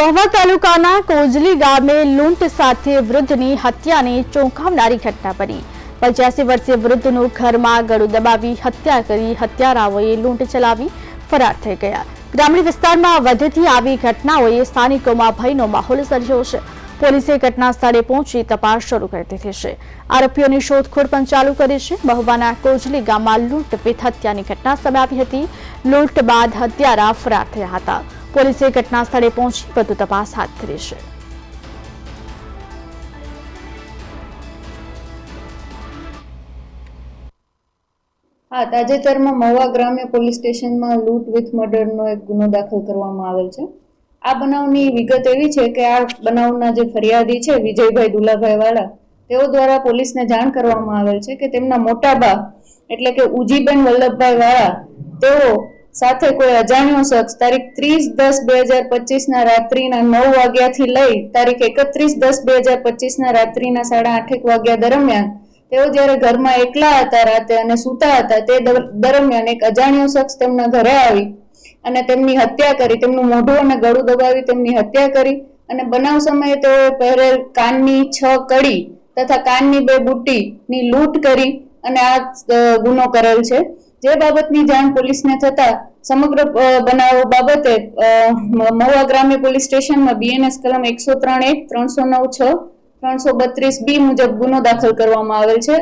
મહુવા તાલુકાના કોજલી ગામે લૂંટ સાથે વૃદ્ધની હત્યાની ચોંકાવનારી ઘટના બની. પંચ્યાસી વર્ષીય વૃદ્ધનું ઘરમાં ગળું દબાવી હત્યા કરી હત્યારાઓએ લૂંટ ચલાવી ફરાર થઈ ગયા. ગ્રામીણ વિસ્તારમાં વધતી આવી ઘટનાઓએ સ્થાનિકોમાં ભયનો માહોલ સર્જ્યો છે. પોલીસે ઘટના સ્થળે પહોંચી તપાસ શરૂ કરી દીધી છે. આરોપીઓની શોધખોળ પણ ચાલુ કરી છે. મહુવાના કોજલી ગામમાં લૂંટ લૂંટપીટ હત્યાની ઘટના સામે આવી હતી. લૂંટ બાદ હત્યારા ફરાર થયા હતા. પોલીસે ઘટના સ્થળે પહોંચી વધુ તપાસ હાથ ધરી છે. હા, તાજેતરમાં મહુવા ગ્રામ્ય પોલીસ સ્ટેશનમાં લૂંટ વિથ મર્ડરનો એક ગુનો દાખલ કરવામાં આવેલ છે. આ બનાવની વિગત એવી છે કે આ બનાવના જે ફરિયાદી છે, વિજયભાઈ દુલાભાઈ વાળા તેઓ દ્વારા પોલીસને જાણ કરવામાં આવેલ છે કે તેમના મોટા બા એટલે કે ઉજીબેન વલ્લભભાઈ વાળા તેઓ સાથે કોઈ અજાણ્યો શખ્સ તારીખ ત્રીસ દસ બે હજાર પચીસના રાત્રિના નવ વાગ્યાથી લઈ તારીખ એકત્રીસ દસ બે હજાર પચીસના રાત્રિના સાડા આઠેક વાગ્યા દરમિયાન તેઓ જ્યારે ઘરમાં એકલા હતા રાતે અને સૂતા હતા તે દરમિયાન એક અજાણ્યો શખ્સ તેમના ઘરે આવી અને તેમની હત્યા કરી, તેમનું મોઢું અને ગળું દબાવી તેમની હત્યા કરી અને બનાવ સમયે તેઓ પહેરેલ કાનની છ કડી તથા કાનની બે બુટ્ટીની લૂંટ કરી અને આ ગુનો કરેલ છે. જે બાબતની જાણ પોલીસને થતા સમગ્ર બનાવ બાબતે મહુવા ગ્રામ્ય પોલીસ સ્ટેશનમાં બીએનએસ કલમ એકસો ત્રણ એક, ત્રણસો નવ છ, ત્રણસો બત્રીસ બી મુજબ ગુનો દાખલ કરવામાં આવેલ છે.